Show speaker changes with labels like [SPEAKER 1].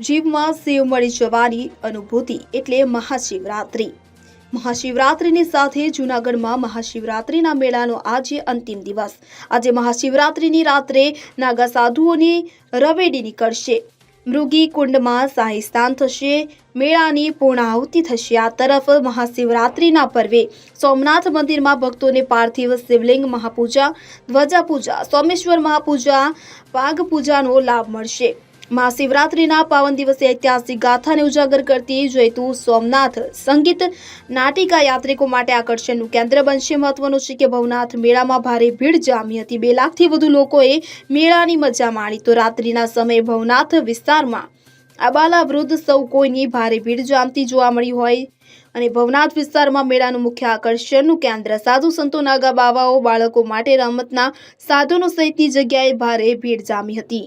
[SPEAKER 1] જીવમાં શિવ મળી જવાની અનુભૂતિ એટલે મહાશિવરાત્રિ. મહાશિવરાત્રિની સાથે જૂનાગઢમાં મહાશિવરાત્રિના મેળાનો આજે અંતિમ દિવસ. આજે મહાશિવરાત્રિની રાત્રે નાગા સાધુઓની રવેડી નીકળશે. મૃગી કુંડમાં શાહી સ્નાન થશે. મેળાની પૂર્ણાહુતિ થશે. આ તરફ મહાશિવરાત્રિના પર્વે સોમનાથ મંદિરમાં ભક્તોને પાર્થિવ શિવલિંગ, મહાપૂજા ધ્વજા પૂજા સોમેશ્વર મહાપૂજા વાઘ પૂજાનો લાભ મળશે. મહાશિવરાત્રિના પાવન દિવસે ઐતિહાસિક ગાથાને ઉજાગર કરતી જયતુ સોમનાથ સંગીત નાટિકા યાત્રિકો માટે આકર્ષણનું કેન્દ્ર બનશે. મહત્વનું છે કે ભવનાથ મેળામાં ભારે ભીડ જામી હતી. બે લાખથી વધુ લોકોએ મેળાની મજા માણી. તો રાત્રિના સમયે ભવનાથ વિસ્તારમાં આબાલા વૃદ્ધ સૌ કોઈની ભારે ભીડ જામતી જોવા મળી હોય અને ભવનાથ વિસ્તારમાં મેળાનું મુખ્ય આકર્ષણનું કેન્દ્ર સાધુ સંતો નાગા બાવાઓ બાળકો માટે રમતના સાધનો સહિતની જગ્યાએ ભારે ભીડ જામી હતી.